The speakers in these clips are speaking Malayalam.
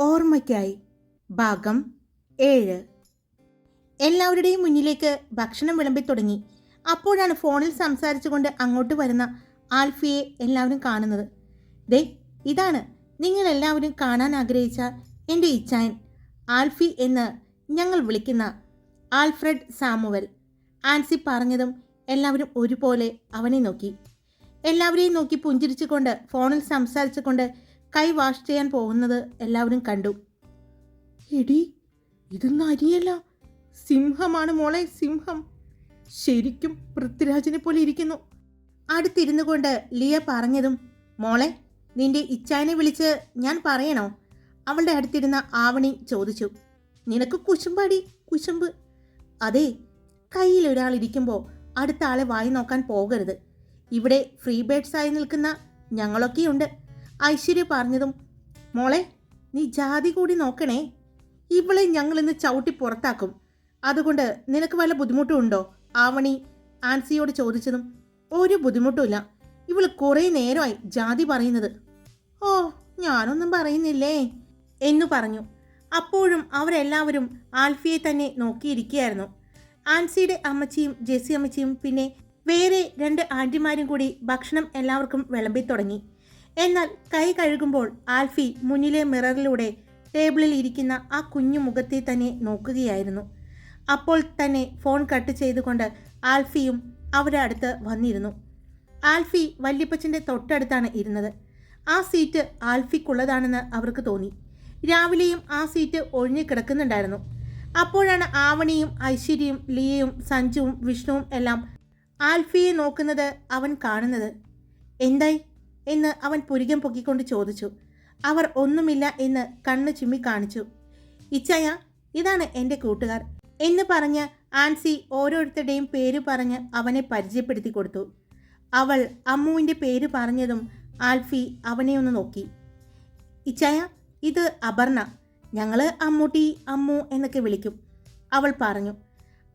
ഓർമ്മയ്ക്കായി. ഭാഗം ഏഴ്. എല്ലാവരുടെയും മുന്നിലേക്ക് ഭക്ഷണം വിളമ്പി തുടങ്ങി. അപ്പോഴാണ് ഫോണിൽ സംസാരിച്ചുകൊണ്ട് അങ്ങോട്ട് വരുന്ന ആൽഫിയെ എല്ലാവരും കാണുന്നത്. ദേ ഇതാണ്. നിങ്ങൾ എല്ലാവരും കാണാൻ ആഗ്രഹിച്ച എന്റെ ഇച്ചായൻ ആൽഫി എന്ന് ഞങ്ങൾ വിളിക്കുന്ന ആൽഫ്രഡ് സാമുവൽ. ആൻസി പറഞ്ഞതും എല്ലാവരും ഒരുപോലെ അവനെ നോക്കി. എല്ലാവരെയും നോക്കി പുഞ്ചിരിച്ചുകൊണ്ട് ഫോണിൽ സംസാരിച്ചുകൊണ്ട് കൈ വാഷ് ചെയ്യാൻ പോകുന്നത് എല്ലാവരും കണ്ടു. എടി ഇതൊന്നും അരിയല്ല? സിംഹമാണ് മോളെ സിംഹം. ശരിക്കും പൃഥ്വിരാജിനെ പോലെ ഇരിക്കുന്നു. അടുത്തിരുന്നു കൊണ്ട് ലിയ പറഞ്ഞതും മോളെ നിന്റെ ഇച്ചായനെ വിളിച്ച് ഞാൻ പറയണോ? അവളുടെ അടുത്തിരുന്ന ആവണി ചോദിച്ചു. നിനക്ക് കുശുമ്പാടി കുശുമ്പ്. അതെ കയ്യിൽ ഒരാൾ ഇരിക്കുമ്പോൾ അടുത്ത ആളെ വായി നോക്കാൻ പോകരുത്. ഇവിടെ ഫ്രീ ബേഡ്സായി നിൽക്കുന്ന ഞങ്ങളൊക്കെയുണ്ട്. ഐശ്വര്യ പറഞ്ഞതും മോളെ നീ ജാതി കൂടി നോക്കണേ. ഇവളെ ഞങ്ങൾ ഇന്ന് ചവിട്ടി പുറത്താക്കും. അതുകൊണ്ട് നിനക്ക് വല്ല ബുദ്ധിമുട്ടും ഉണ്ടോ? ആവണി ആൻസിയോട് ചോദിച്ചതും ഒരു ബുദ്ധിമുട്ടുമില്ല ഇവൾ കുറേ നേരമായി ജാതി പറയുന്നത്. ഓ ഞാനൊന്നും പറയുന്നില്ലേ? എന്നു പറഞ്ഞു. അപ്പോഴും അവരെല്ലാവരും ആൽഫിയെ തന്നെ നോക്കിയിരിക്കുകയായിരുന്നു. ആൻസിയുടെ അമ്മച്ചിയും ജെസ്സി അമ്മച്ചിയും പിന്നെ വേറെ രണ്ട് ആന്റിമാരും കൂടി ഭക്ഷണം എല്ലാവർക്കും വിളമ്പി തുടങ്ങി എന്നാൽ കൈ കഴുകുമ്പോൾ ആൽഫി മുന്നിലെ മിററിലൂടെ ടേബിളിൽ ഇരിക്കുന്ന ആ കുഞ്ഞു മുഖത്തെ തന്നെ നോക്കുകയായിരുന്നു. അപ്പോൾ തന്നെ ഫോൺ കട്ട് ചെയ്തുകൊണ്ട് ആൽഫിയും അവരുടെ അടുത്ത് വന്നിരുന്നു. ആൽഫി വല്യപ്പച്ചന്റെ തൊട്ടടുത്താണ് ഇരുന്നത്. ആ സീറ്റ് ആൽഫിക്കുള്ളതാണെന്ന് അവർക്ക് തോന്നി. രാവിലെയും ആ സീറ്റ് ഒഴിഞ്ഞു കിടക്കുന്നുണ്ടായിരുന്നു. അപ്പോഴാണ് ആവണിയും ഐശ്വര്യയും ലിയയും സഞ്ജുവും വിഷ്ണുവും എല്ലാം ആൽഫിയെ നോക്കുന്നത് അവൻ കാണുന്നത്. എന്തായി? എന്ന് അവൻ പുരികം പൊക്കിക്കൊണ്ട് ചോദിച്ചു. അവർ ഒന്നുമില്ല എന്ന് കണ്ണ് ചുമ്മി കാണിച്ചു. ഇച്ചയ ഇതാണ് എന്റെ കൂട്ടുകാർ എന്ന് പറഞ്ഞ് ആൻസി ഓരോരുത്തരുടെയും പേര് പറഞ്ഞ് അവനെ പരിചയപ്പെടുത്തി കൊടുത്തു. അവൾ അമ്മുവിന്റെ പേര് പറഞ്ഞതും ആൽഫി അവനെ ഒന്ന് നോക്കി. ഇച്ചായ ഇത് അപർണ. ഞങ്ങൾ അമ്മൂട്ടി അമ്മു എന്നൊക്കെ വിളിക്കും. അവൾ പറഞ്ഞു.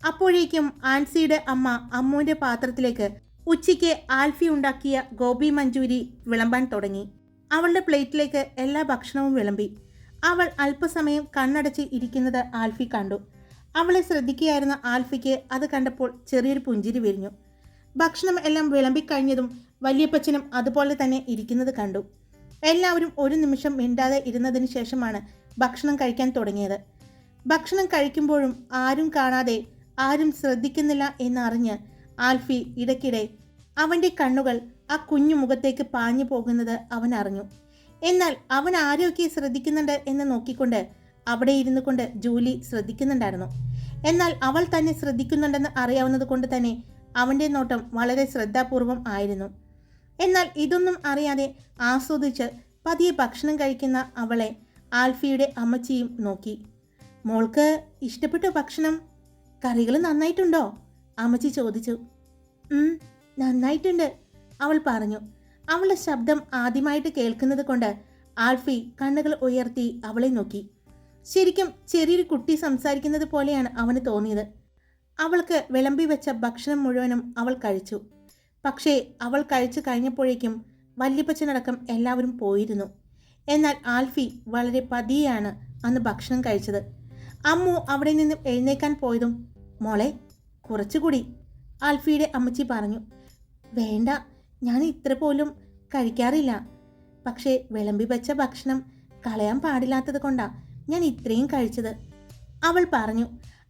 അപ്പോഴേക്കും ആൻസിയുടെ അമ്മ അമ്മുവിന്റെ പാത്രത്തിലേക്ക് ഉച്ചയ്ക്ക് ആൽഫി ഉണ്ടാക്കിയ ഗോപി മഞ്ചൂരി വിളമ്പാൻ തുടങ്ങി. അവളുടെ പ്ലേറ്റിലേക്ക് എല്ലാ ഭക്ഷണവും വിളമ്പി. അവൾ അല്പസമയം കണ്ണടച്ച് ഇരിക്കുന്നത് ആൽഫി കണ്ടു. അവളെ ശ്രദ്ധിക്കുകയായിരുന്ന ആൽഫിക്ക് അത് കണ്ടപ്പോൾ ചെറിയൊരു പുഞ്ചിരി വിരിഞ്ഞു. ഭക്ഷണം എല്ലാം വിളമ്പിക്കഴിഞ്ഞതും വല്യപ്പച്ചനും അതുപോലെ തന്നെ ഇരിക്കുന്നത് കണ്ടു. എല്ലാവരും ഒരു നിമിഷം മിണ്ടാതെ ഇരുന്നതിന് ശേഷമാണ് ഭക്ഷണം കഴിക്കാൻ തുടങ്ങിയത്. ഭക്ഷണം കഴിക്കുമ്പോഴും ആരും കാണാതെ ആരും ശ്രദ്ധിക്കുന്നില്ല എന്നറിഞ്ഞ് ആൽഫി ഇടയ്ക്കിടെ അവന്റെ കണ്ണുകൾ ആ കുഞ്ഞു മുഖത്തേക്ക് പാഞ്ഞു പോകുന്നത് അവൻ അറിഞ്ഞു. എന്നാൽ അവൻ ആരെയൊക്കെ ശ്രദ്ധിക്കുന്നുണ്ട് എന്ന് നോക്കിക്കൊണ്ട് അവിടെ ഇരുന്നു കൊണ്ട് ജൂലി ശ്രദ്ധിക്കുന്നുണ്ടായിരുന്നു. എന്നാൽ അവൾ തന്നെ ശ്രദ്ധിക്കുന്നുണ്ടെന്ന് അറിയാവുന്നത് കൊണ്ട് തന്നെ അവന്റെ നോട്ടം വളരെ ശ്രദ്ധാപൂർവം ആയിരുന്നു. എന്നാൽ ഇതൊന്നും അറിയാതെ ആസ്വദിച്ച് പതിയെ ഭക്ഷണം കഴിക്കുന്ന അവളെ ആൽഫിയുടെ അമ്മച്ചിയും നോക്കി. മോൾക്ക് ഇഷ്ടപ്പെട്ട ഭക്ഷണം? കറികൾ നന്നായിട്ടുണ്ടോ? അമ്മച്ചി ചോദിച്ചു "ഉം, നന്നായിട്ടുണ്ട് അവൾ പറഞ്ഞു. അവളുടെ ശബ്ദം ആദ്യമായിട്ട് കേൾക്കുന്നത് കൊണ്ട് ആൽഫി കണ്ണുകൾ ഉയർത്തി അവളെ നോക്കി. ശരിക്കും ചെറിയൊരു കുട്ടി സംസാരിക്കുന്നത് പോലെയാണ് അവന് തോന്നിയത്. അവൾക്ക് വിളമ്പി വെച്ച ഭക്ഷണം മുഴുവനും അവൾ കഴിച്ചു. പക്ഷേ അവൾ കഴിച്ചു കഴിഞ്ഞപ്പോഴേക്കും വല്യപ്പച്ചനടക്കം എല്ലാവരും പോയിരുന്നു. എന്നാൽ ആൽഫി വളരെ പതിയാണ് അന്ന് ഭക്ഷണം കഴിച്ചത്. അമ്മു അവിടെ നിന്നും എഴുന്നേക്കാൻ പോയതും മോളെ കുറച്ചുകൂടി. ആൽഫിയുടെ അമ്മച്ചി പറഞ്ഞു വേണ്ട ഞാൻ ഇത്ര പോലും കഴിക്കാറില്ല. പക്ഷേ വിളമ്പി വെച്ച ഭക്ഷണം കളയാൻ പാടില്ലാത്തത് കൊണ്ടാ ഞാൻ ഇത്രയും കഴിച്ചത്. അവൾ പറഞ്ഞു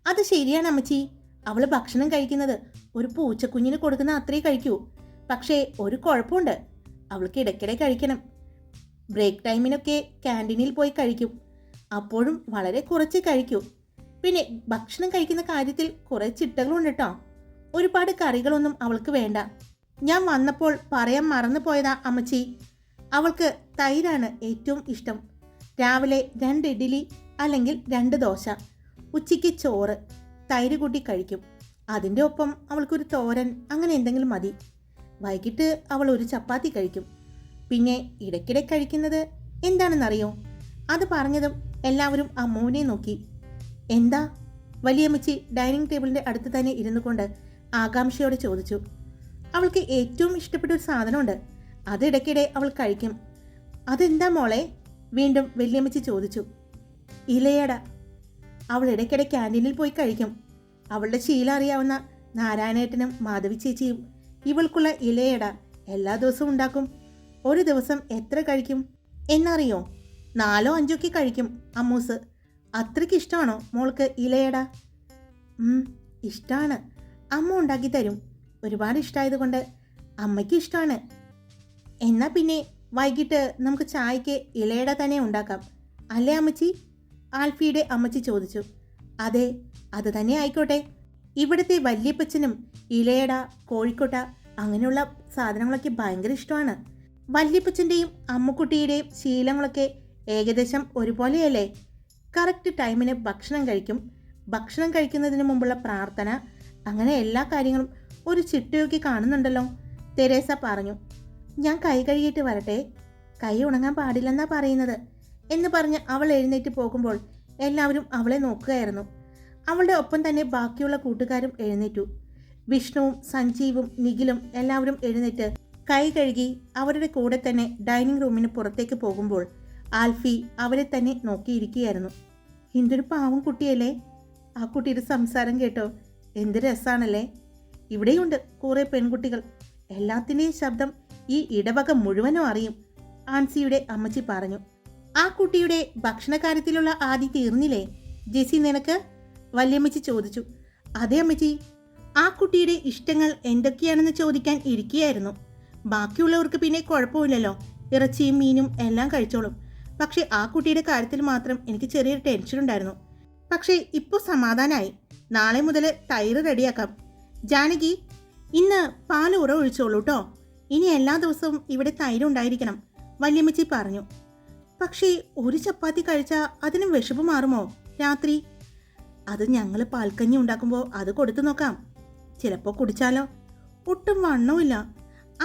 അത് ശരിയാണ് അമ്മച്ചി. അവൾ ഭക്ഷണം കഴിക്കുന്നത് ഒരു പൂച്ചക്കുഞ്ഞിന് കൊടുക്കുന്ന അത്രേ കഴിക്കൂ. പക്ഷേ ഒരു കുഴപ്പമുണ്ട്. അവൾക്ക് ഇടയ്ക്കിടെ കഴിക്കണം. ബ്രേക്ക് ടൈമിനൊക്കെ ക്യാന്റീനിൽ പോയി കഴിക്കും. അപ്പോഴും വളരെ കുറച്ച് കഴിക്കൂ. പിന്നെ ഭക്ഷണം കഴിക്കുന്ന കാര്യത്തിൽ കുറേ ചിട്ടകളുണ്ട് കേട്ടോ ഒരുപാട് കറികളൊന്നും അവൾക്ക് വേണ്ട. ഞാൻ വന്നപ്പോൾ പറയാൻ മറന്നു പോയതാ അമ്മച്ചി. അവൾക്ക് തൈരാണ് ഏറ്റവും ഇഷ്ടം. രാവിലെ രണ്ട് ഇഡ്ഡലി അല്ലെങ്കിൽ രണ്ട് ദോശ. ഉച്ചയ്ക്ക് ചോറ്. തൈര് കൂട്ടി കഴിക്കും. അതിന്റെ ഒപ്പം അവൾക്കൊരു തോരൻ അങ്ങനെ എന്തെങ്കിലും മതി. വൈകിട്ട് അവൾ ഒരു ചപ്പാത്തി കഴിക്കും. പിന്നെ ഇടയ്ക്കിടെ കഴിക്കുന്നത് എന്താണെന്നറിയോ? അത് പറഞ്ഞതും എല്ലാവരും അമ്മുവിനെ നോക്കി. എന്താ? വലിയമ്മച്ചി ഡൈനിങ് ടേബിളിന്റെ അടുത്ത് തന്നെ ഇരുന്നു കൊണ്ട് ആകാംക്ഷയോടെ ചോദിച്ചു. അവൾക്ക് ഏറ്റവും ഇഷ്ടപ്പെട്ട ഒരു സാധനമുണ്ട്. അത് ഇടയ്ക്കിടെ അവൾ കഴിക്കും. അതെന്താ മോളെ? വീണ്ടും വലിയമ്മച്ചി ചോദിച്ചു. ഇലയട. അവൾ ഇടയ്ക്കിടെ ക്യാന്റീനിൽ പോയി കഴിക്കും. അവളുടെ ശീലം അറിയാവുന്ന നാരായണേട്ടനും മാധവി ചേച്ചിയും ഇവൾക്കുള്ള ഇലയട എല്ലാ ദിവസവും ഉണ്ടാക്കും. ഒരു ദിവസം എത്ര കഴിക്കും? എന്നറിയോ? നാലോ അഞ്ചൊക്കെ കഴിക്കും അമ്മൂസ്. അത്രയ്ക്ക് ഇഷ്ടമാണോ മോൾക്ക് ഇലയട? ഇഷ്ടമാണ് അമ്മ ഉണ്ടാക്കി തരും. ഒരുപാട് ഇഷ്ടമായതുകൊണ്ട് അമ്മയ്ക്ക് ഇഷ്ടമാണ് എന്നാൽ പിന്നെ വൈകിട്ട് നമുക്ക് ചായക്ക് ഇലയട തന്നെ ഉണ്ടാക്കാം. അല്ലേ അമ്മച്ചി? ആൽഫിയുടെ അമ്മച്ചി ചോദിച്ചു. അതെ അത് തന്നെ ആയിക്കോട്ടെ. ഇവിടുത്തെ വല്യപ്പച്ചനും ഇലയട കോഴിക്കോട്ട അങ്ങനെയുള്ള സാധനങ്ങളൊക്കെ ഭയങ്കര ഇഷ്ടമാണ്. വല്യപ്പച്ചന്റെയും അമ്മക്കുട്ടിയുടെയും ശീലങ്ങളൊക്കെ ഏകദേശം ഒരുപോലെയല്ലേ? കറക്റ്റ് ടൈമിന് ഭക്ഷണം കഴിക്കും. ഭക്ഷണം കഴിക്കുന്നതിന് മുമ്പുള്ള പ്രാർത്ഥന അങ്ങനെ എല്ലാ കാര്യങ്ങളും ഒരു ചിട്ടയൊക്കെ കാണുന്നുണ്ടല്ലോ. തെരേസ പറഞ്ഞു ഞാൻ കൈ കഴുകിയിട്ട് വരട്ടെ. കൈ ഉണങ്ങാൻ പാടില്ലെന്നാ പറയുന്നത്. എന്ന് പറഞ്ഞ് അവൾ എഴുന്നേറ്റ് പോകുമ്പോൾ എല്ലാവരും അവളെ നോക്കുകയായിരുന്നു. അവളുടെ ഒപ്പം തന്നെ ബാക്കിയുള്ള കൂട്ടുകാരും എഴുന്നേറ്റു. വിഷ്ണുവും സഞ്ജീവും നിഖിലും എല്ലാവരും എഴുന്നേറ്റ് കൈ കഴുകി അവരുടെ കൂടെ തന്നെ ഡൈനിങ് റൂമിന് പുറത്തേക്ക് പോകുമ്പോൾ ആൽഫി അവരെ തന്നെ നോക്കിയിരിക്കുകയായിരുന്നു. എന്തൊരു പാവം കുട്ടിയല്ലേ? ആ കുട്ടിയുടെ സംസാരം കേട്ടോ. എന്ത് രസാണല്ലേ? ഇവിടെയുണ്ട് കുറേ പെൺകുട്ടികൾ. എല്ലാത്തിന്റെയും ശബ്ദം ഈ ഇടവക മുഴുവനും അറിയും ആൻസിയുടെ അമ്മച്ചി പറഞ്ഞു. ആ കുട്ടിയുടെ ഭക്ഷണകാര്യത്തിലുള്ള ആദി തീർന്നില്ലേ? ജെസി നിനക്ക്? വല്യമ്മച്ചി ചോദിച്ചു. അതേ അമ്മച്ചി. ആ കുട്ടിയുടെ ഇഷ്ടങ്ങൾ എന്തൊക്കെയാണെന്ന് ചോദിക്കാൻ ഇരിക്കുകയായിരുന്നു. ബാക്കിയുള്ളവർക്ക് പിന്നെ കുഴപ്പമില്ലല്ലോ. ഇറച്ചിയും മീനും എല്ലാം കഴിച്ചോളും. പക്ഷേ ആ കുട്ടിയുടെ കാര്യത്തിൽ മാത്രം എനിക്ക് ചെറിയൊരു ടെൻഷൻ ഉണ്ടായിരുന്നു. പക്ഷേ ഇപ്പോൾ സമാധാനമായി നാളെ മുതൽ തൈര് റെഡിയാക്കാം. ജാനകി ഇന്ന് പാൽ ഉറ ഒഴിച്ചോളൂ കേട്ടോ ഇനി എല്ലാ ദിവസവും ഇവിടെ തൈര് ഉണ്ടായിരിക്കണം വല്യമ്മച്ചി പറഞ്ഞു. പക്ഷേ ഒരു ചപ്പാത്തി കഴിച്ചാൽ അതിന് വിശപ്പ് മാറുമോ? രാത്രി? അത് ഞങ്ങൾ പാൽക്കഞ്ഞി ഉണ്ടാക്കുമ്പോൾ അത് കൊടുത്തു നോക്കാം. ചിലപ്പോൾ കുടിച്ചാലോ? ഒട്ടും വണ്ണവുമില്ല.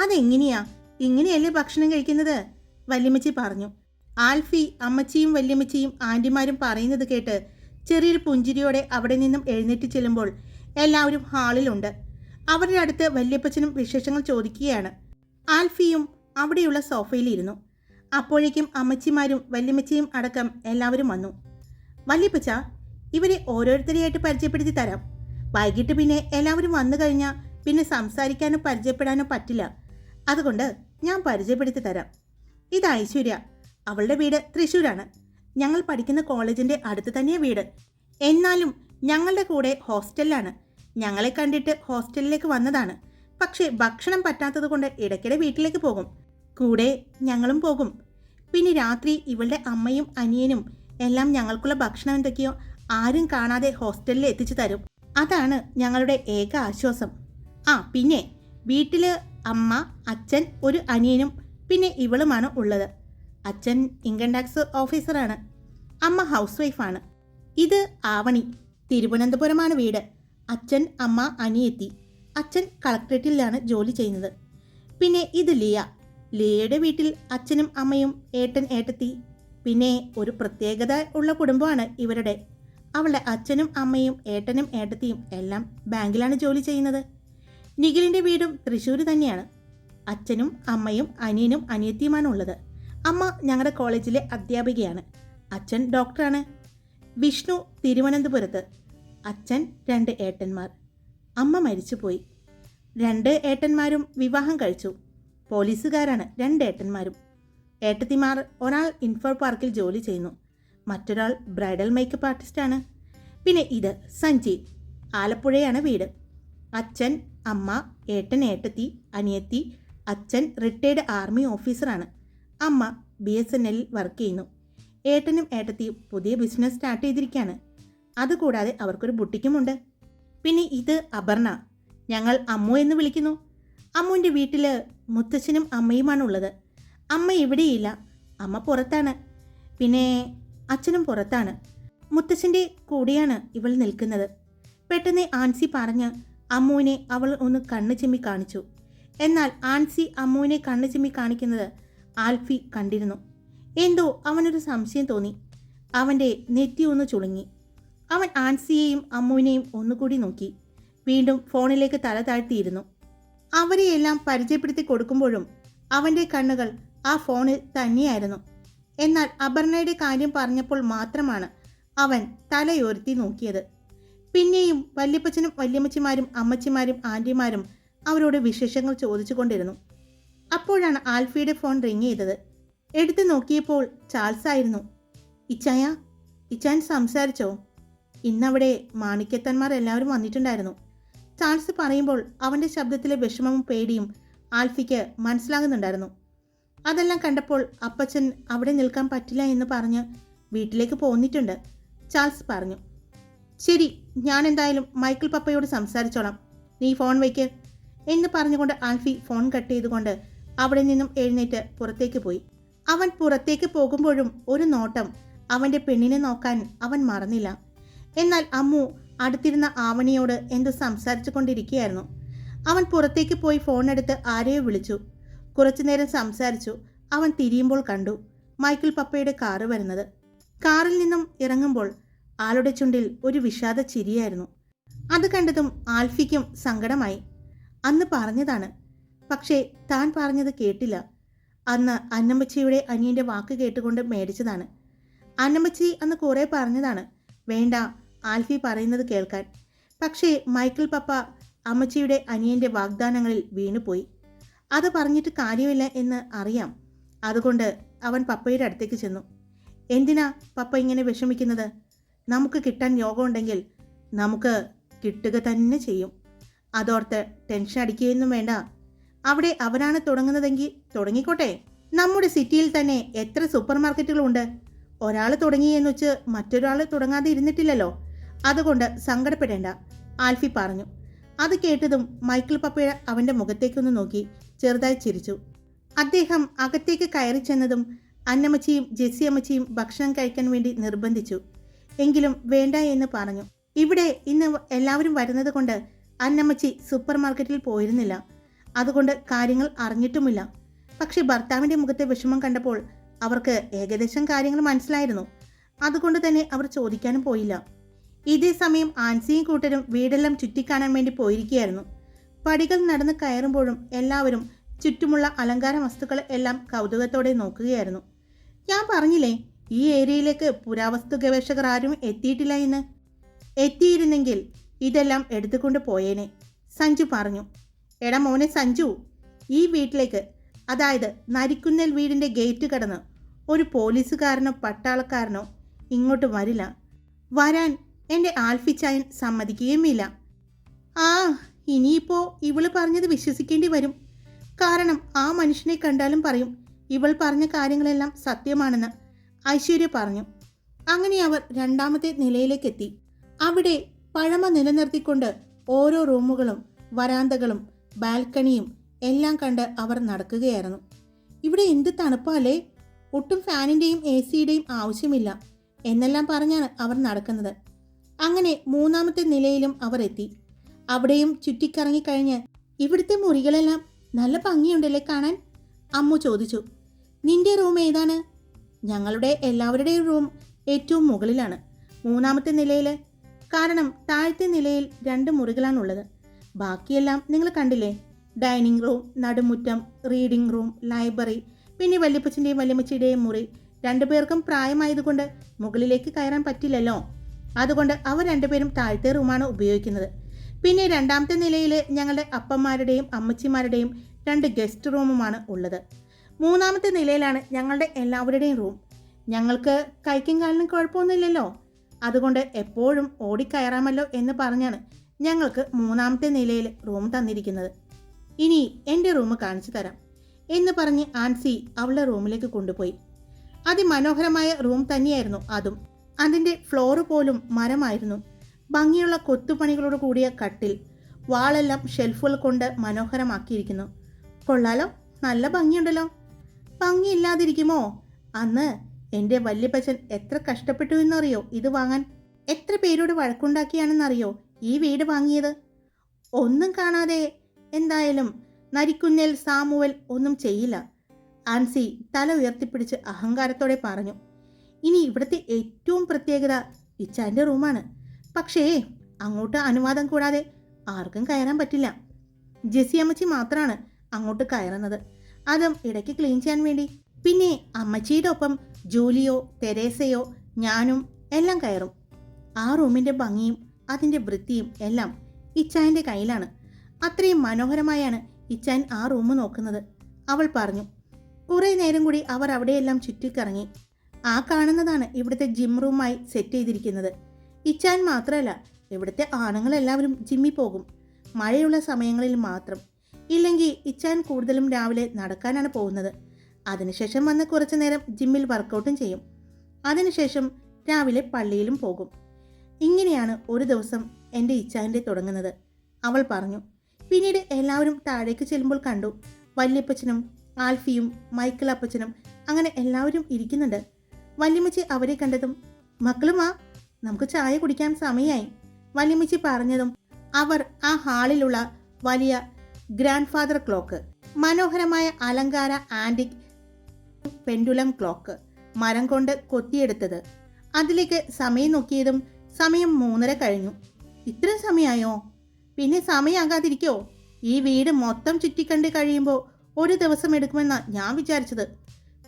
അതെങ്ങനെയാ? ഇങ്ങനെയല്ലേ ഭക്ഷണം കഴിക്കുന്നത്? വല്യമ്മച്ചി പറഞ്ഞു. ആൽഫി അമ്മച്ചിയും വല്യമ്മച്ചിയും ആന്റിമാരും പറയുന്നത് കേട്ട് ചെറിയൊരു പുഞ്ചിരിയോടെ അവിടെ നിന്നും എഴുന്നേറ്റ് ചെല്ലുമ്പോൾ എല്ലാവരും ഹാളിലുണ്ട്. അവരുടെ അടുത്ത് വല്യപ്പച്ചനും വിശേഷങ്ങൾ ചോദിക്കുകയാണ്. ആൽഫിയും അവിടെയുള്ള സോഫയിലിരുന്നു. അപ്പോഴേക്കും അമ്മച്ചിമാരും വല്യമ്മച്ചിയും അടക്കം എല്ലാവരും വന്നു. വല്യപ്പച്ച ഇവരെ ഓരോരുത്തരെയായിട്ട് പരിചയപ്പെടുത്തി തരാം. വൈകിട്ട് പിന്നെ എല്ലാവരും വന്നു കഴിഞ്ഞാൽ പിന്നെ സംസാരിക്കാനോ പരിചയപ്പെടാനോ പറ്റില്ല. അതുകൊണ്ട് ഞാൻ പരിചയപ്പെടുത്തി തരാം. ഇത് ഐശ്വര്യ. അവളുടെ വീട് തൃശ്ശൂരാണ്. ഞങ്ങൾ പഠിക്കുന്ന കോളേജിന്റെ അടുത്ത് തന്നെ വീട്. എന്നാലും ഞങ്ങളുടെ കൂടെ ഹോസ്റ്റലിലാണ്. ഞങ്ങളെ കണ്ടിട്ട് ഹോസ്റ്റലിലേക്ക് വന്നതാണ്. പക്ഷേ ഭക്ഷണം പറ്റാത്തത് കൊണ്ട് ഇടയ്ക്കിടെ വീട്ടിലേക്ക് പോകും. കൂടെ ഞങ്ങളും പോകും. പിന്നെ രാത്രി ഇവളുടെ അമ്മയും അനിയനും എല്ലാം ഞങ്ങൾക്കുള്ള ഭക്ഷണം എന്തൊക്കെയോ ആരും കാണാതെ ഹോസ്റ്റലിൽ എത്തിച്ചു തരും. അതാണ് ഞങ്ങളുടെ ഏക ആശ്വാസം. ആ പിന്നെ വീട്ടിൽ അമ്മ അച്ഛൻ ഒരു അനിയനും പിന്നെ ഇവളുമാണ് ഉള്ളത്. അച്ഛൻ ഇൻകം ടാക്സ് ഓഫീസറാണ് അമ്മ ഹൗസ് വൈഫാണ് ഇത് ആവണി തിരുവനന്തപുരമാണ് വീട്. അച്ഛൻ അമ്മ അനിയെത്തി. അച്ഛൻ കളക്ട്രേറ്റിലാണ് ജോലി ചെയ്യുന്നത്. പിന്നെ ഇത് ലിയ. ലിയയുടെ വീട്ടിൽ അച്ഛനും അമ്മയും ഏട്ടൻ ഏട്ടത്തി. പിന്നെ ഒരു പ്രത്യേകത ഉള്ള കുടുംബമാണ് ഇവരുടെ. അവളുടെ അച്ഛനും അമ്മയും ഏട്ടനും ഏട്ടത്തിയും എല്ലാം ബാങ്കിലാണ് ജോലി ചെയ്യുന്നത്. നിഖിലിന്റെ വീടും തൃശ്ശൂർ തന്നെയാണ്. അച്ഛനും അമ്മയും അനിയനും അനിയത്തിയുമാണ് ഉള്ളത്. അമ്മ ഞങ്ങളുടെ കോളേജിലെ അധ്യാപികയാണ്. അച്ഛൻ ഡോക്ടറാണ്. വിഷ്ണു തിരുവനന്തപുരത്ത്. അച്ഛൻ രണ്ട് ഏട്ടന്മാർ. അമ്മ മരിച്ചുപോയി. രണ്ട് ഏട്ടന്മാരും വിവാഹം കഴിച്ചു. പോലീസുകാരാണ് രണ്ട് ഏട്ടന്മാരും. ഏട്ടത്തിമാർ ഒരാൾ ഇൻഫോ പാർക്കിൽ ജോലി ചെയ്യുന്നു. മറ്റൊരാൾ ബ്രൈഡൽ മേക്കപ്പ് ആർട്ടിസ്റ്റാണ്. പിന്നെ ഇത് സഞ്ജീവ് ആലപ്പുഴയാണ് വീട്. അച്ഛൻ അമ്മ ഏട്ടൻ ഏട്ടത്തി അനിയത്തി അച്ഛൻ റിട്ടയർഡ് ആർമി ഓഫീസറാണ്. അമ്മ ബി എസ് എൻ എല്ലിൽ വർക്ക് ചെയ്യുന്നു. ഏട്ടനും ഏട്ടത്തിയും പുതിയ ബിസിനസ് സ്റ്റാർട്ട് ചെയ്തിരിക്കുകയാണ് അതുകൂടാതെ അവർക്കൊരു ബുട്ടിക്കുമുണ്ട് പിന്നെ ഇത് അപർണ. ഞങ്ങൾ അമ്മു എന്ന് വിളിക്കുന്നു. അമ്മുവിന്റെ വീട്ടിൽ മുത്തച്ഛനും അമ്മയുമാണ് ഉള്ളത് അമ്മ ഇവിടെയില്ല അമ്മ പുറത്താണ്. പിന്നെ അച്ഛനും പുറത്താണ്. മുത്തച്ഛന്റെ കൂടെയാണ് ഇവൾ നിൽക്കുന്നത്. പെട്ടെന്ന് ആൻസി പറഞ്ഞ് അമ്മുവിനെ അവൾ ഒന്ന് കണ്ണു ചിമ്മി കാണിച്ചു. എന്നാൽ ആൻസി അമ്മുവിനെ കണ്ണു ചിമ്മി കാണിക്കുന്നത് ആൽഫി കണ്ടിരുന്നു. എന്തോ അവനൊരു സംശയം തോന്നി. അവന്റെ നെറ്റി ഒന്ന് ചുളുങ്ങി. അവൻ ആൻസിയെയും അമ്മുവിനെയും ഒന്നുകൂടി നോക്കി. വീണ്ടും ഫോണിലേക്ക് തല താഴ്ത്തിയിരുന്നു. അവരെയെല്ലാം പരിചയപ്പെടുത്തി കൊടുക്കുമ്പോഴും അവന്റെ കണ്ണുകൾ ആ ഫോണിൽ തന്നെയായിരുന്നു. എന്നാൽ അപർണയുടെ കാര്യം പറഞ്ഞപ്പോൾ മാത്രമാണ് അവൻ തലയുയർത്തി നോക്കിയത്. പിന്നെയും വല്യപ്പച്ചനും വല്യമ്മച്ചിമാരും അമ്മച്ചിമാരും ആന്റിമാരും അവരോട് വിശേഷങ്ങൾ ചോദിച്ചു കൊണ്ടിരുന്നു അപ്പോഴാണ് ആൽഫിയുടെ ഫോൺ റിങ് ചെയ്തത്. എടുത്തു നോക്കിയപ്പോൾ ചാൾസ് ആയിരുന്നു. ഇച്ചായ ഇച്ചാൻ സംസാരിച്ചോ? ഇന്നവിടെ മാണിക്യത്തന്മാർ എല്ലാവരും വന്നിട്ടുണ്ടായിരുന്നു. ചാൾസ് പറയുമ്പോൾ അവന്റെ ശബ്ദത്തിലെ വിഷമവും പേടിയും ആൽഫിക്ക് മനസ്സിലാകുന്നുണ്ടായിരുന്നു. അതെല്ലാം കണ്ടപ്പോൾ അപ്പച്ചൻ അവിടെ നിൽക്കാൻ പറ്റില്ല എന്ന് പറഞ്ഞ് വീട്ടിലേക്ക് പോന്നിട്ടുണ്ട് ചാൾസ് പറഞ്ഞു. ശരി ഞാൻ എന്തായാലും മൈക്കിൾ പപ്പയോട് സംസാരിച്ചോളാം. നീ ഫോൺ വയ്ക്ക് എന്ന് പറഞ്ഞുകൊണ്ട് ആൽഫി ഫോൺ കട്ട് ചെയ്തുകൊണ്ട് അവിടെ നിന്നും എഴുന്നേറ്റ് പുറത്തേക്ക് പോയി. അവൻ പുറത്തേക്ക് പോകുമ്പോഴും ഒരു നോട്ടം അവന്റെ പെണ്ണിനെ നോക്കാൻ അവൻ മറന്നില്ല. എന്നാൽ അമ്മു അടുത്തിരുന്ന ആവണിയോട് എന്തോ സംസാരിച്ചു കൊണ്ടിരിക്കുകയായിരുന്നു. അവൻ പുറത്തേക്ക് പോയി ഫോൺ എടുത്ത് ആരെയോ വിളിച്ചു. കുറച്ചുനേരം സംസാരിച്ചു. അവൻ തിരിയുമ്പോൾ കണ്ടു മൈക്കിൾ പപ്പയുടെ കാറ് വരുന്നത്. കാറിൽ നിന്നും ഇറങ്ങുമ്പോൾ ആളുടെ ചുണ്ടിൽ ഒരു വിഷാദ ചിരിയായിരുന്നു. അത് കണ്ടതും ആൽഫിക്കും സങ്കടമായി. അന്ന് പറഞ്ഞതാണ് പക്ഷേ താൻ പറഞ്ഞത് കേട്ടില്ല. അന്ന് അന്നമ്മച്ചിയുടെ അനിയന്റെ വാക്ക് കേട്ടുകൊണ്ട് മേടിച്ചതാണ്. അന്നമ്മച്ചി അന്ന് കുറേ പറഞ്ഞതാണ്. വേണ്ട ആൽഫി പറയുന്നത് കേൾക്കാൻ. പക്ഷേ മൈക്കിൾ പപ്പ അമ്മച്ചിയുടെ അനിയന്റെ വാഗ്ദാനങ്ങളിൽ വീണുപോയി. അത് പറഞ്ഞിട്ട് കാര്യമില്ല എന്ന് അറിയാം. അതുകൊണ്ട് അവൻ പപ്പയുടെ അടുത്തേക്ക് ചെന്നു. എന്തിനാ പപ്പ ഇങ്ങനെ വിഷമിക്കുന്നത്? നമുക്ക് കിട്ടാൻ യോഗമുണ്ടെങ്കിൽ നമുക്ക് കിട്ടുക തന്നെ ചെയ്യും. അതോർത്ത് ടെൻഷൻ അടിക്കുകയൊന്നും വേണ്ട. അവിടെ അവരാണ് തുടങ്ങുന്നതെങ്കിൽ തുടങ്ങിക്കോട്ടെ. നമ്മുടെ സിറ്റിയിൽ തന്നെ എത്ര സൂപ്പർ മാർക്കറ്റുകളുണ്ട് ഒരാൾ തുടങ്ങി എന്ന് വെച്ച് മറ്റൊരാൾ തുടങ്ങാതെ ഇരുന്നിട്ടില്ലല്ലോ. അതുകൊണ്ട് സങ്കടപ്പെടേണ്ട. ആൽഫി പറഞ്ഞു. അത് കേട്ടതും മൈക്കിൾ പപ്പയുടെ അവന്റെ മുഖത്തേക്കൊന്ന് നോക്കി ചെറുതായി ചിരിച്ചു. അദ്ദേഹം അകത്തേക്ക് കയറി ചെന്നതും അന്നമ്മച്ചിയും ജെസ്സി അമ്മച്ചിയും ഭക്ഷണം കഴിക്കാൻ വേണ്ടി നിർബന്ധിച്ചു. എങ്കിലും വേണ്ട എന്ന് പറഞ്ഞു. ഇവിടെ ഇന്ന് എല്ലാവരും വരുന്നത് കൊണ്ട് അന്നമ്മച്ചി സൂപ്പർ മാർക്കറ്റിൽ പോയിരുന്നില്ല. അതുകൊണ്ട് കാര്യങ്ങൾ അറിഞ്ഞിട്ടുമില്ല. പക്ഷേ ഭർത്താവിന്റെ മുഖത്തെ വിഷമം കണ്ടപ്പോൾ അവർക്ക് ഏകദേശം കാര്യങ്ങൾ മനസ്സിലായിരുന്നു. അതുകൊണ്ട് തന്നെ അവർ ചോദിക്കാനും പോയില്ല. ഇതേ സമയം ആൻസിയും കൂട്ടരും വീടെല്ലാം ചുറ്റിക്കാണാൻ വേണ്ടി പോയിരിക്കുകയായിരുന്നു. പടികൾ നടന്ന് കയറുമ്പോഴും എല്ലാവരും ചുറ്റുമുള്ള അലങ്കാര വസ്തുക്കൾ എല്ലാം കൗതുകത്തോടെ നോക്കുകയായിരുന്നു. ഞാൻ പറഞ്ഞില്ലേ ഈ ഏരിയയിലേക്ക് പുരാവസ്തു ഗവേഷകർ ആരും എത്തിയിട്ടില്ല എന്ന്? എത്തിയിരുന്നെങ്കിൽ ഇതെല്ലാം എടുത്തുകൊണ്ട് പോയേനെ സഞ്ജു പറഞ്ഞു. എടാ മോനെ സഞ്ജു ഈ വീട്ടിലേക്ക് അതായത് നരിക്കുന്നൽ വീടിന്റെ ഗേറ്റ് കടന്ന് ഒരു പോലീസുകാരനോ പട്ടാളക്കാരനോ ഇങ്ങോട്ട് വരില്ല. വരാൻ എന്റെ ആൽഫിച്ചായൻ സമ്മതിക്കുകയുമില്ല. ആ ഇനിയിപ്പോൾ ഇവൾ പറഞ്ഞത് വിശ്വസിക്കേണ്ടി വരും. കാരണം ആ മനുഷ്യനെ കണ്ടാലും പറയും ഇവൾ പറഞ്ഞ കാര്യങ്ങളെല്ലാം സത്യമാണെന്ന് ഐശ്വര്യ പറഞ്ഞു. അങ്ങനെ അവർ രണ്ടാമത്തെ നിലയിലേക്കെത്തി. അവിടെ പഴമ നിലനിർത്തിക്കൊണ്ട് ഓരോ റൂമുകളും വരാന്തകളും ബാൽക്കണിയും എല്ലാം കണ്ട് അവർ നടക്കുകയായിരുന്നു. ഇവിടെ എന്ത് തണുപ്പാലേ ഒട്ടും ഫാനിന്റെയും എ സിയുടെയും ആവശ്യമില്ല. എന്നെല്ലാം പറഞ്ഞാണ് അവർ നടക്കുന്നത്. അങ്ങനെ മൂന്നാമത്തെ നിലയിലും അവർ എത്തി. അവിടെയും ചുറ്റിക്കറങ്ങിക്കഴിഞ്ഞ് ഇവിടുത്തെ മുറികളെല്ലാം നല്ല ഭംഗിയുണ്ടല്ലേ കാണാൻ? അമ്മു ചോദിച്ചു. നിന്റെ റൂം ഏതാണ്? ഞങ്ങളുടെ എല്ലാവരുടെയും റൂം ഏറ്റവും മുകളിലാണ്. മൂന്നാമത്തെ നിലയിൽ കാരണം താഴത്തെ നിലയിൽ രണ്ട് മുറികളാണുള്ളത്. ബാക്കിയെല്ലാം നിങ്ങൾ കണ്ടില്ലേ? ഡൈനിങ് റൂം നടുമുറ്റം റീഡിംഗ് റൂം ലൈബ്രറി പിന്നെ വല്യപ്പച്ചന്റെയും വല്യമ്മച്ചിയുടെയും മുറി. രണ്ടുപേർക്കും പ്രായമായതുകൊണ്ട് മുകളിലേക്ക് കയറാൻ പറ്റില്ലല്ലോ. അതുകൊണ്ട് അവർ രണ്ടുപേരും താഴത്തെ റൂമാണ് ഉപയോഗിക്കുന്നത്. പിന്നെ രണ്ടാമത്തെ നിലയിൽ ഞങ്ങളുടെ അപ്പന്മാരുടെയും അമ്മച്ചിമാരുടെയും രണ്ട് ഗസ്റ്റ് റൂമുമാണ് ഉള്ളത്. മൂന്നാമത്തെ നിലയിലാണ് ഞങ്ങളുടെ എല്ലാവരുടെയും റൂം. ഞങ്ങൾക്ക് കൈക്കും കാലിനും കുഴപ്പമൊന്നുമില്ലല്ലോ. അതുകൊണ്ട് എപ്പോഴും ഓടിക്കയറാമല്ലോ എന്ന് പറഞ്ഞാണ് ഞങ്ങൾക്ക് മൂന്നാമത്തെ നിലയിൽ റൂം തന്നിരിക്കുന്നത്. ഇനി എന്റെ റൂം കാണിച്ചു തരാം എന്ന് പറഞ്ഞ് ആൻസി അവളുടെ റൂമിലേക്ക് കൊണ്ടുപോയി. അതിമനോഹരമായ റൂം തന്നെയായിരുന്നു അതും. അതിന്റെ ഫ്ലോറ് പോലും മരമായിരുന്നു. ഭംഗിയുള്ള കൊത്തുപണികളോട് കൂടിയ കട്ടിൽ വാളെല്ലാം ഷെൽഫുകൾ കൊണ്ട് മനോഹരമാക്കിയിരിക്കുന്നു. കൊള്ളാലോ നല്ല ഭംഗിയുണ്ടല്ലോ. ഭംഗിയില്ലാതിരിക്കുമോ? അന്ന് എന്റെ വല്യപ്പച്ചൻ എത്ര കഷ്ടപ്പെട്ടു എന്നറിയോ ഇത് വാങ്ങാൻ? എത്ര പേരോട് വഴക്കുണ്ടാക്കിയാണെന്നറിയോ? ഈ വീട് വാങ്ങിയത്? ഒന്നും കാണാതെ എന്തായാലും നരിക്കുന്നേൽ സാമുവൽ ഒന്നും ചെയ്യില്ല. ആൻസി തല ഉയർത്തിപ്പിടിച്ച് അഹങ്കാരത്തോടെ പറഞ്ഞു ഇനി ഇവിടുത്തെ ഏറ്റവും പ്രത്യേകത ഇച്ചാന്റെ റൂമാണ്. പക്ഷേ അങ്ങോട്ട് അനുവാദം കൂടാതെ ആർക്കും കയറാൻ പറ്റില്ല. ജെസി അമ്മച്ചി മാത്രമാണ് അങ്ങോട്ട് കയറുന്നത്. അതും ഇടയ്ക്ക് ക്ലീൻ ചെയ്യാൻ വേണ്ടി. പിന്നെ അമ്മച്ചിയുടെ ഒപ്പം ജൂലിയോ തെരേസയോ ഞാനും എല്ലാം കയറും. ആ റൂമിന്റെ ഭംഗിയും അതിന്റെ വൃത്തിയും എല്ലാം ഇച്ചായന്റെ കയ്യിലാണ്. അത്രയും മനോഹരമായാണ് ഇച്ചായൻ ആ റൂം നോക്കുന്നത്. അവൾ പറഞ്ഞു കുറേ നേരം കൂടി അവർ അവിടെയെല്ലാം ചുറ്റിക്കറങ്ങി. ആ കാണുന്നതാണ് ഇവിടുത്തെ ജിം റൂമായി സെറ്റ് ചെയ്തിരിക്കുന്നത്. ഇച്ചാൻ മാത്രമല്ല ഇവിടുത്തെ ആണുങ്ങളെല്ലാവരും ജിമ്മിൽ പോകും. മഴയുള്ള സമയങ്ങളിൽ മാത്രം. ഇല്ലെങ്കിൽ ഇച്ചാൻ കൂടുതലും രാവിലെ നടക്കാനാണ് പോകുന്നത്. അതിനുശേഷം വന്ന് കുറച്ചു നേരം ജിമ്മിൽ വർക്കൗട്ടും ചെയ്യും. അതിനുശേഷം രാവിലെ പള്ളിയിലും പോകും. ഇങ്ങനെയാണ് ഒരു ദിവസം എന്റെ ഇച്ഛാന്റെ തുടങ്ങുന്നത്. അവൾ പറഞ്ഞു പിന്നീട് എല്ലാവരും താഴേക്ക് ചെല്ലുമ്പോൾ കണ്ടു. വല്യപ്പച്ചനും ആൽഫിയും മൈക്കിൾ അപ്പച്ചനും അങ്ങനെ എല്ലാവരും ഇരിക്കുന്നുണ്ട്. വല്യമ്മച്ചി അവരെ കണ്ടതും മക്കളുമാ നമുക്ക് ചായ കുടിക്കാൻ സമയമായി വല്യമ്മച്ചി പറഞ്ഞതും അവർ ആ ഹാളിലുള്ള വലിയ ഗ്രാൻഡ് ഫാദർ ക്ലോക്ക് മനോഹരമായ അലങ്കാര ആന്റിക് പെൻഡുലം ക്ലോക്ക് മരം കൊണ്ട് കൊത്തിയെടുത്തത്. അതിലേക്ക് സമയം നോക്കിയതും സമയം മൂന്നര കഴിഞ്ഞു. ഇത്രയും സമയമായോ പിന്നെ സമയമാകാതിരിക്കോ ഈ വീട് മൊത്തം ചുറ്റിക്കണ്ട് കഴിയുമ്പോൾ ഒരു ദിവസം എടുക്കുമെന്നാണ് ഞാൻ വിചാരിച്ചത്.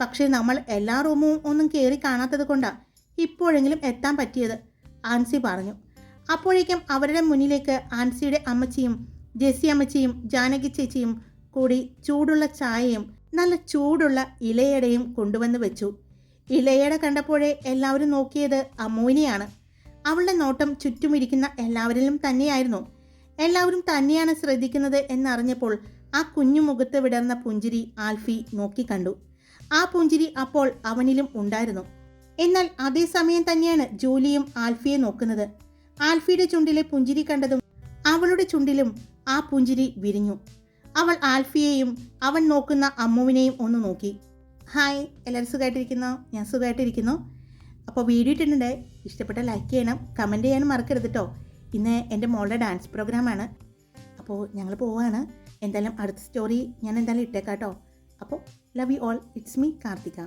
പക്ഷേ നമ്മൾ എല്ലാ റൂമും ഒന്നും കയറി കാണാത്തത് കൊണ്ടാണ് ഇപ്പോഴെങ്കിലും എത്താൻ പറ്റിയത് ആൻസി പറഞ്ഞു. അപ്പോഴേക്കും അവരുടെ മുന്നിലേക്ക് ആൻസിയുടെ അമ്മച്ചിയും ജെസ്സി അമ്മച്ചിയും ജാനകി ചേച്ചിയും കൂടി ചൂടുള്ള ചായയും നല്ല ചൂടുള്ള ഇലയടയും കൊണ്ടുവന്ന് വെച്ചു. ഇലയട കണ്ടപ്പോഴേ എല്ലാവരും നോക്കിയത് അമ്മുവിനെയാണ് അവളുടെ നോട്ടം ചുറ്റുമിരിക്കുന്ന എല്ലാവരിലും തന്നെയായിരുന്നു. എല്ലാവരും തന്നെയാണ് ശ്രദ്ധിക്കുന്നത് എന്നറിഞ്ഞപ്പോൾ ആ കുഞ്ഞു മുഖത്ത് വിടർന്ന പുഞ്ചിരി ആൽഫി നോക്കിക്കണ്ടു ആ പുഞ്ചിരി അപ്പോൾ അവനിലും ഉണ്ടായിരുന്നു. എന്നാൽ അതേസമയം തന്നെയാണ് ജോലിയും ആൽഫിയെ നോക്കുന്നത്. ആൽഫിയുടെ ചുണ്ടിലെ പുഞ്ചിരി കണ്ടതും അവളുടെ ചുണ്ടിലും ആ പുഞ്ചിരി വിരിഞ്ഞു. അവൾ ആൽഫിയെയും അവൻ നോക്കുന്ന അമ്മുവിനെയും ഒന്ന് നോക്കി. ഹായ് എല്ലാവരും സുഖമായിട്ടിരിക്കുന്നോ? ഞാൻ സുഖമായിട്ടിരിക്കുന്നു. അപ്പോൾ വീഡിയോ ഇട്ടിട്ടുണ്ട്. ഇഷ്ടപ്പെട്ട ലൈക്ക് ചെയ്യണം. കമന്റ് ചെയ്യാനും മറക്കരുത് കേട്ടോ ഇന്ന് എന്റെ മോളുടെ ഡാൻസ് പ്രോഗ്രാമാണ് അപ്പോൾ ഞങ്ങൾ പോവുകയാണ് എന്തായാലും അടുത്ത സ്റ്റോറി ഞാൻ എന്തായാലും ഇട്ടേക്കാം കേട്ടോ അപ്പോൾ love you all it's me Karthika.